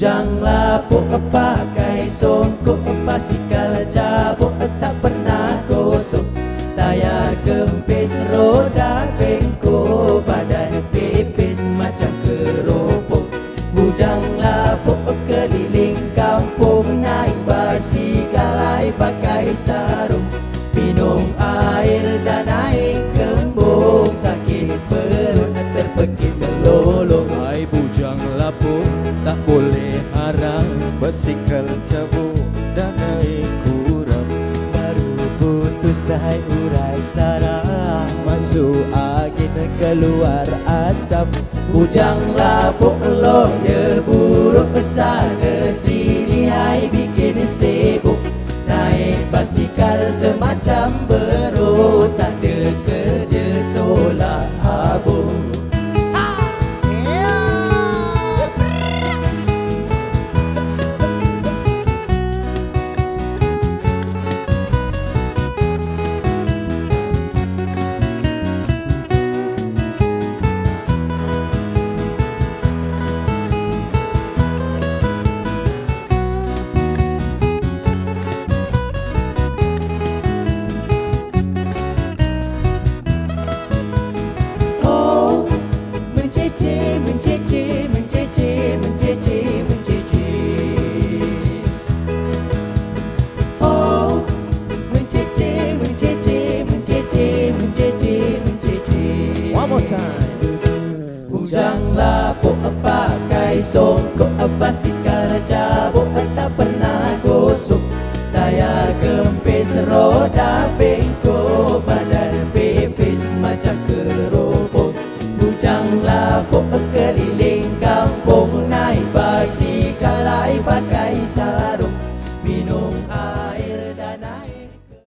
Bujang lapuk pakai songkok Basikal cabuk tak pernah Basikal cabuk dan naik kurang. Baru putus sahai urai sarang Masuk angin keluar asap. Bujang lapuk lawyer buruk sana sini Hai bikin sibuk. Naik basikal semacam berut Lapuk pakai songkok Basikal cabuk tak pernah gosok. Tayar kempis roda bengkok. Badan pipis macam keropok. Bujang lapuk keliling kampung Naik sarung